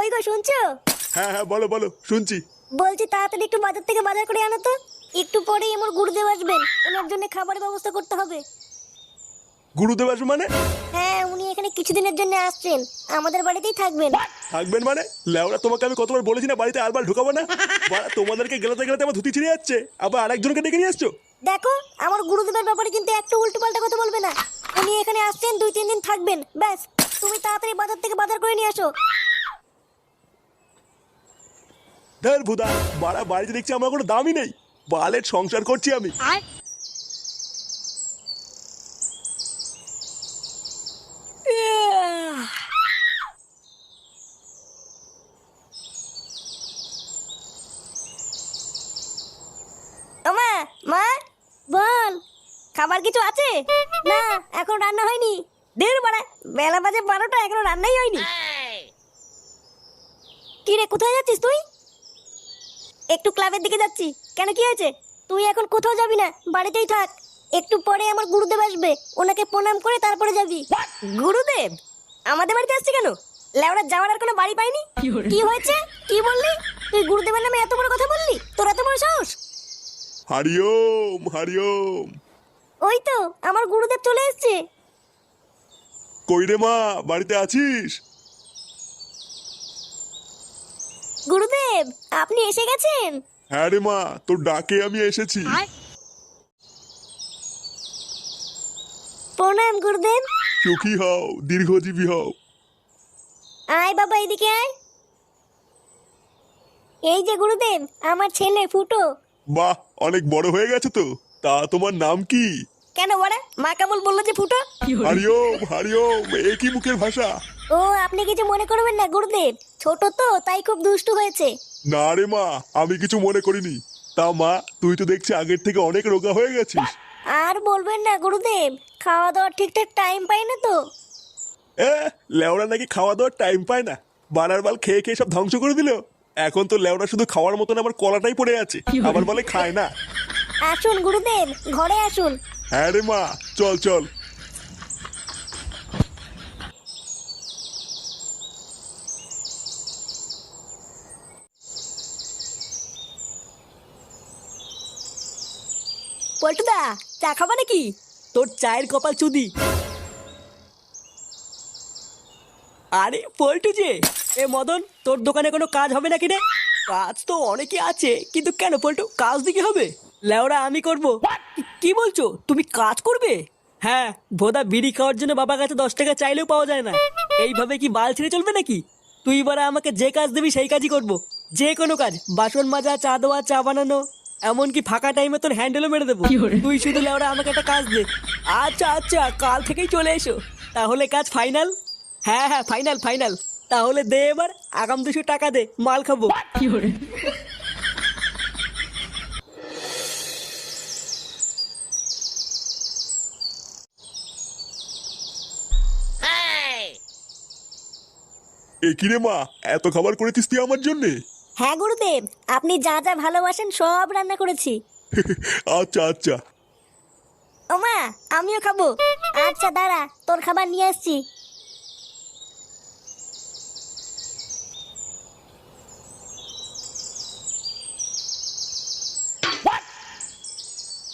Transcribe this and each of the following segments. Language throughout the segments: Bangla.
কই গো শুনছো? হ্যাঁ হ্যাঁ বলো বলো শুনছি। বলছি তাড়াতাড়ি একটু বাজার থেকে বাজার করে আনো তো। একটু পরেই আমার গুরুদেব আসবেন। ওনার জন্য খাবারের ব্যবস্থা করতে হবে। গুরুদেব আসবে মানে? হ্যাঁ উনি এখানে কিছুদিনের জন্য আসছেন। আমাদের বাড়িতেই থাকবেন। থাকবেন মানে? লেওরা তোমাকে আমি কতবার বলেছি না বাড়িতে আরবার ঢুকাবো না? বাড়া, তোমাদেরকে গেলাতে গেলাতে আমার ধুতি ছিঁড়ে যাচ্ছে। আবার আরেকজনকে ডেকে নিয়ে আসছো? দেখো আমার গুরুদেবের ব্যাপারে কিন্তু একটু উল্টো পাল্টা কথা বলবে না। উনি এখানে আসছেন দুই তিন দিন থাকবেন। ব্যাস তুমি তাড়াতাড়ি বাজার থেকে বাজার করে নিয়ে আসো। ধর ভুদা বাড়া বাড়িতে দেখছি আমার কোনো দামই নেই। বালের সংসার করছি আমি। মা মা বল খাবার কিছু আছে? না এখন রান্না হয়নি। দের বাড়া বেলা বাজে বারোটা এখনও রান্নাই হয়নি। কি রে কোথায় যাচ্ছিস তুই? একটু ক্লাবের দিকে যাচ্ছি। কেন কি হয়েছে? তুই এখন কোথাও যাবি না? বাড়িতেই থাক। একটু পরে আমার গুরুদেব আসবে। ওনাকে প্রণাম করে তারপরে যাবি। গুরুদেব? আমাদের বাড়িতে আসছে কেন? লেওড়া যাওয়ার আর কোনো বাড়ি পাইনি কি হয়েছে? কি বললি? তুই গুরুদেবের নামে এত বড় কথা বললি? তোর এত বড় সাহস? হারিওম হারিওম। ওই তো আমার গুরুদেব চলে এসেছে। কই রে মা? বাড়িতে আছিস? গুরুদেব আপনি এসে গেছেন? হ্যাঁ রে মা তোর ডাকে আমি এসেছি। প্রণাম গুরুদেব। সুখী হও দীর্ঘজীবী হও। আয় বাবা এদিকে আয়। এই যে গুরুদেব আমার ছেলে ফুটো। বাহ অনেক বড় হয়ে গেছে তো। তা তোমার নাম কি? কেন বড়া? মা কেমন বলল যে ফুটো। হারিওম হারিওম এ কি মুখের ভাষা? ও আপনি কিছু মনে করবেন না গুরুদেব। ছোট তো তাই খুব দুষ্টু হয়েছে। না রে মা আমি কিছু মনে করিনি। তা মা তুই তো দেখছি আগের থেকে অনেক রোগা হয়ে গেছিস। আর বলবেন না গুরুদেব খাওয়া দাওয়ার ঠিকঠাক টাইম পাই না তো। এ লেওড়া নাকি খাওয়া দাওয়ার টাইম পায় না। বানার বাল খেয়ে খেয়ে সব ধ্বংস করে দিল। এখন তো লেওড়া শুধু খাওয়ার মতন আমার কলাটাই পড়ে আছে। আবার বলে খায় না। আসুন গুরুদেব ঘরে আসুন। হ্যাঁ রে মা, চল চল। পল্টুদা, চা খাবা নাকি? তোর চায়ের কপাল চুদি। আরে পল্টু যে, এ মদন, তোর দোকানে কোনো কাজ হবে নাকি রে? কাজ তো অনেকে আছে, কিন্তু কেন পল্টু, কাজ দিকে হবে? লেওরা আমি করব। কি- বলছো? তুমি কাজ করবে? হ্যাঁ ভোদা বিড়ি খাওয়ার জন্য বাবার কাছে দশ টাকা চাইলেও পাওয়া যায় না। এইভাবে কি বাল ছেড়ে চলবে নাকি? তুই এবারে আমাকে যে কাজ দিবি সেই কাজই করব। যে কোনো কাজ বাসন মাজা চা দেওয়া চা বানানো এমনকি ফাঁকা টাইমে তোর হ্যান্ডেলও মেরে দেবো। তুই শুধু লেওরা আমাকে একটা কাজ দে। আচ্ছা আচ্ছা কাল থেকেই চলে এসো। তাহলে কাজ ফাইনাল হ্যাঁ হ্যাঁ ফাইনাল ফাইনাল তাহলে দে এবার আগাম দুশো টাকা দে মাল খাব। এ কি রে মা এত খাবার করেছিস তুই আমার জন্যে? হ্যাঁ গুরুদেব আপনি যা যা ভালোবাসেন সব রান্না করেছি। আচ্ছা আচ্ছা। ও মা আমিও খাব। আচ্ছা দাঁড়া তোর খাবার নিয়ে আসছি।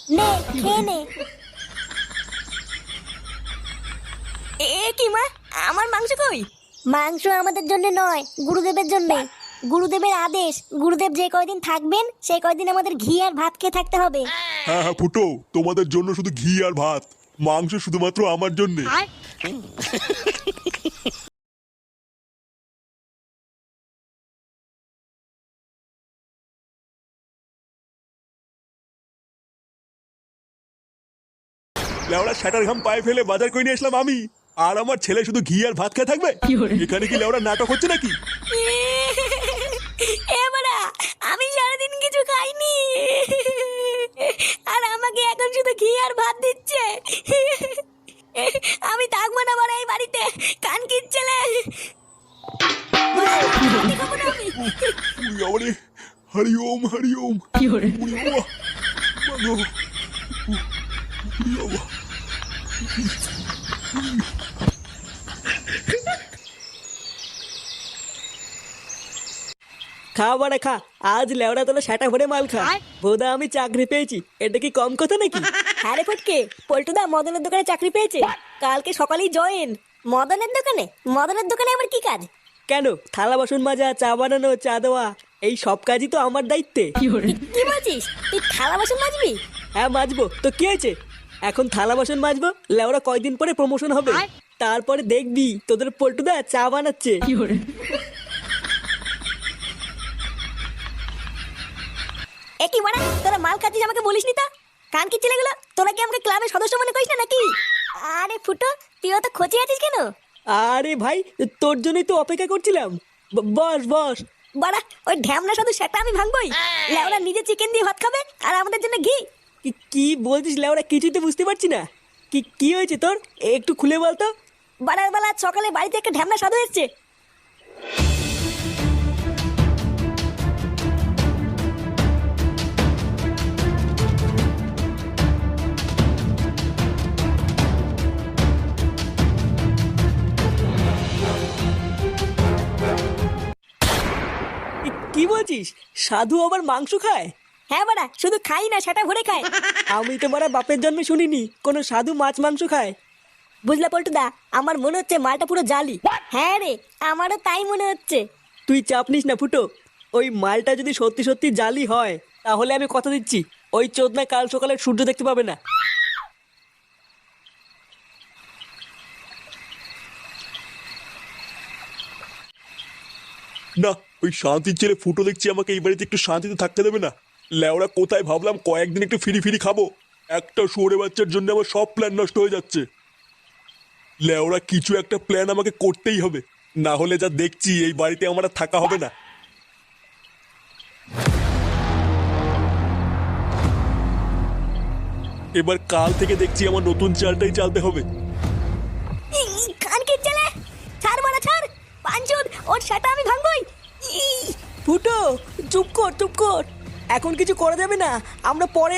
নে খেয়ে নে। এ কি মা আমার মাংস কই? মাংস আমাদের জন্য নয় গুরুদেবের জন্য। গুরুদেবের আদেশ গুরুদেব যে কয়দিন থাকবেন সেই কয়দিন আমাদের ঘি আর ভাত খেয়ে থাকতে হবে। হ্যাঁ হ্যাঁ ফুটো তোমাদের জন্য শুধু ঘি আর ভাত। মাংস শুধুমাত্র আমার জন্য। লেওড়া শাটার ঘাম পায়ে ফেলে বাজার করে নিয়ে আসলাম আমি। আর আমার ছেলে শুধু ঘি আর ভাত খেয়ে থাকবে? এখানে কি লেওড়া নাটক হচ্ছে নাকি? আমি সারাদিন কিছু খাইনি। আর আমাকে এখন শুধু ঘি আর ভাত দিচ্ছে। আমি থাকব না বড় এই বাড়িতে কান কিচ্ছেলে আমারে হরি ওম হরি ওম বাবা খা বাড়া খা। আজ লেওড়া তোলা সেটা ভরে মাল খা। বোধা আমি চাকরি পেয়েছি। এটা কি কম কথা নাকি? হ্যাঁ রে ফটকে পল্টুদা মদনের দোকানে চাকরি পেয়েছে। কালকে সকালেই জয়েন মদনের দোকানে? মদনের দোকানে আবার কি কাজ? কেন? থালা বাসন মাজা চা বানানো চা দেওয়া এই সব কাজই তো আমার দায়িত্বে। কি বলছিস? তুই থালা বাসন মাজবি? হ্যাঁ মাজবো। তো কি হয়েছে? এখন থালা বাসন মাজবো লেওরা কয়দিন পরে প্রমোশন হবে। তারপরে দেখবি তোদের পল্টুদা চা বানাচ্ছে। কি মানে? তোরা মাল খাচ্ছিস আমাকে বলিসনি তা? কান কি ছেলেগুলো? তোরা কি আমাকে ক্লাবের সদস্য মনে করিস না নাকি? আরে ফুটো তুই তো খোঁচে আছিস কেন? আরে ভাই তোর জন্যই তো অপেক্ষা করছিলাম। বস বস। বাড়া ওই ঢ্যামনা শুধু সেটা আমি ভাঙবই। লেওরা নিজে চিকেন দিয়ে ভাত খাবে আর আমাদের জন্য ঘি। কি- বলছিস লেওরা কিছুই তো বুঝতে পারছি না। কি কি হয়েছে তোর? একটু খুলে বলতো। বাড়ার বেলা সকালে বাড়িতে একটা ঢ্যামনা সাধু এসছে। কি সাধু আবার মাংস খায়? হ্যাঁ বাড়া শুধু খাই না সেটা ভরে খায়। আমি তো মারা বাপের জন্মে শুনিনি কোনো সাধু মাছ মাংস খায়। বুঝলা পল্টুদা আমার মনে হচ্ছে মালটা পুরো জালি। হ্যাঁ রে আমারও তাই মনে হচ্ছে। তুই চাপ নিস না ফুটো ওই মালটা যদি সত্যি সত্যি জালি হয় তাহলে আমি কথা দিচ্ছি। ওই চোদনা কাল সকালে সূর্য দেখতে পাবে না। না, ওই শান্তির ছেলে ফুটো দেখছি আমাকে এই বাড়িতে একটু শান্তিতে থাকতে দেবে না। লেওরা, কোথায় ভাবলাম কয়েকদিন একটু ফিরি ফিরি খাব। একটা শুয়োরে বাচ্চার জন্য আমার সব প্ল্যান নষ্ট হয়ে যাচ্ছে। লেওরা, কিছু একটা প্ল্যান আমাকে করতেই হবে। না হলে যা দেখছি, এই বাড়িতে আমার আর থাকা হবে না। এবার কাল থেকে দেখছি আমার নতুন চালটাই চালতে হবে কান কি ছেলে ছাড় মারা ছাড় পাঞ্চুর ওর সেটা আমি ভাঙবই। ফুটো, চুপ কর চুপ কর। এখন কিছু করা যাবে না। আমরা পরে